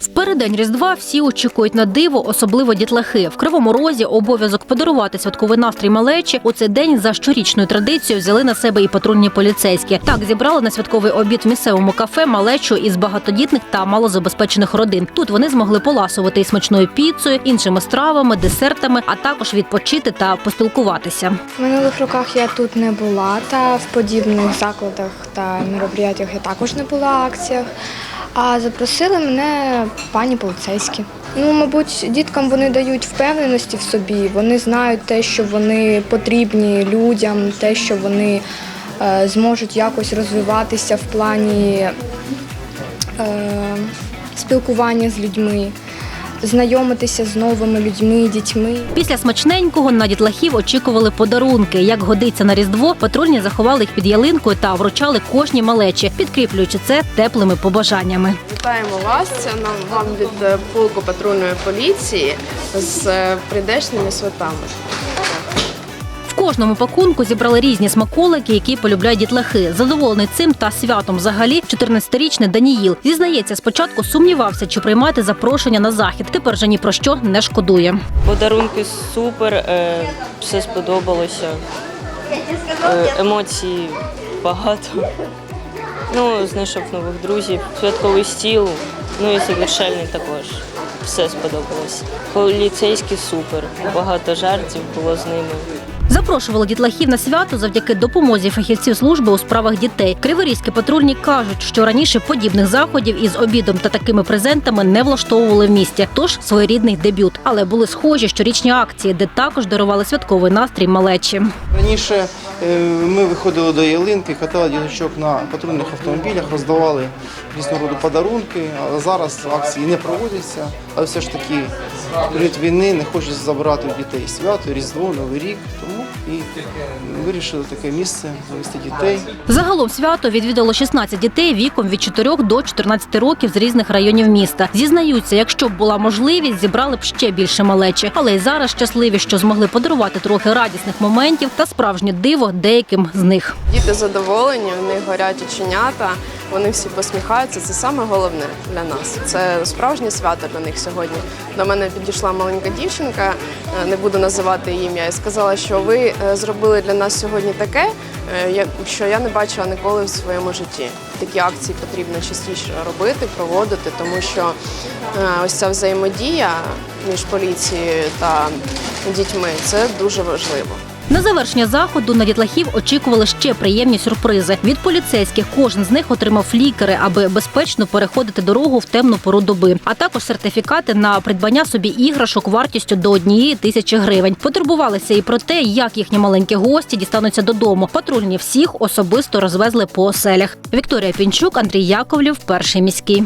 В переддень Різдва всі очікують на диво, особливо дітлахи. В Кривому Розі обов'язок подарувати святковий настрій малечі у цей день за щорічною традицією взяли на себе і патрульні поліцейські. Так зібрали на святковий обід в місцевому кафе малечу із багатодітних та малозабезпечених родин. Тут вони змогли поласувати і смачною піцею, іншими стравами, десертами, а також відпочити та поспілкуватися. В минулих роках я тут не була, та в подібних закладах та мероприятиях я також не була акціях. А запросили мене пані поліцейські. Ну, мабуть, діткам вони дають впевненості в собі. Вони знають те, що вони потрібні людям, те, що вони е, зможуть якось розвиватися в плані е, спілкування з людьми, знайомитися з новими людьми, дітьми. Після смачненького на дітлахів очікували подарунки. Як годиться на різдво, патрульні заховали їх під ялинкою та вручали кожній малечі, підкріплюючи це теплими побажаннями. Вітаємо вас. Це нам вам від е, полку патрульної поліції з е, прийдешніми святами. Кожному пакунку зібрали різні смаколики, які полюбляють дітлахи. Задоволений цим та святом взагалі 14-річний Даніїл зізнається, спочатку сумнівався, чи приймати запрошення на захід. Тепер же ні про що не шкодує. Подарунки супер, е, все сподобалося. Е, емоцій багато. Ну, знайшов нових друзів, святковий стіл, ну і завершальний також. Все сподобалось. Поліцейські супер. Багато жартів було з ними. Запрошували дітлахів на свято завдяки допомозі фахівців служби у справах дітей. Криворізькі патрульні кажуть, що раніше подібних заходів із обідом та такими презентами не влаштовували в місті. Тож своєрідний дебют. Але були схожі щорічні акції, де також дарували святковий настрій малечі. Раніше е, ми виходили до ялинки, катали діточок на патрульних автомобілях, роздавали різного роду подарунки. А зараз акції не проводяться, але все ж таки період війни не хочуть забирати у дітей свято, Різдво, Новий рік. Тому і вирішили таке місце завести дітей. Загалом свято відвідало 16 дітей віком від 4 до 14 років з різних районів міста. Зізнаються, якщо б була можливість, зібрали б ще більше малечі. Але й зараз щасливі, що змогли подарувати трохи радісних моментів та справжнє диво деяким з них. Діти задоволені, в них горять оченята, вони всі посміхаються. Це саме головне для нас. Це справжнє свято для них сьогодні. До мене підійшла маленька дівчинка, е, не буду називати її ім'я, і сказала, що ви е, зробили для нас сьогодні таке, е, що я не бачила ніколи в своєму житті. Такі акції потрібно частіше робити, проводити, тому що ось ця взаємодія між поліцією та дітьми це дуже важливо. На завершення заходу на дітлахів очікували ще приємні сюрпризи. Від поліцейських кожен з них отримав флікери, аби безпечно переходити дорогу в темну пору доби, а також сертифікати на придбання собі іграшок вартістю до однієї тисячі гривень. Потурбувалися і про те, як їхні маленькі гості дістануться додому. Патрульні всіх особисто розвезли по оселях. Вікторія Пінчук, Андрій Яковлів, перший міський.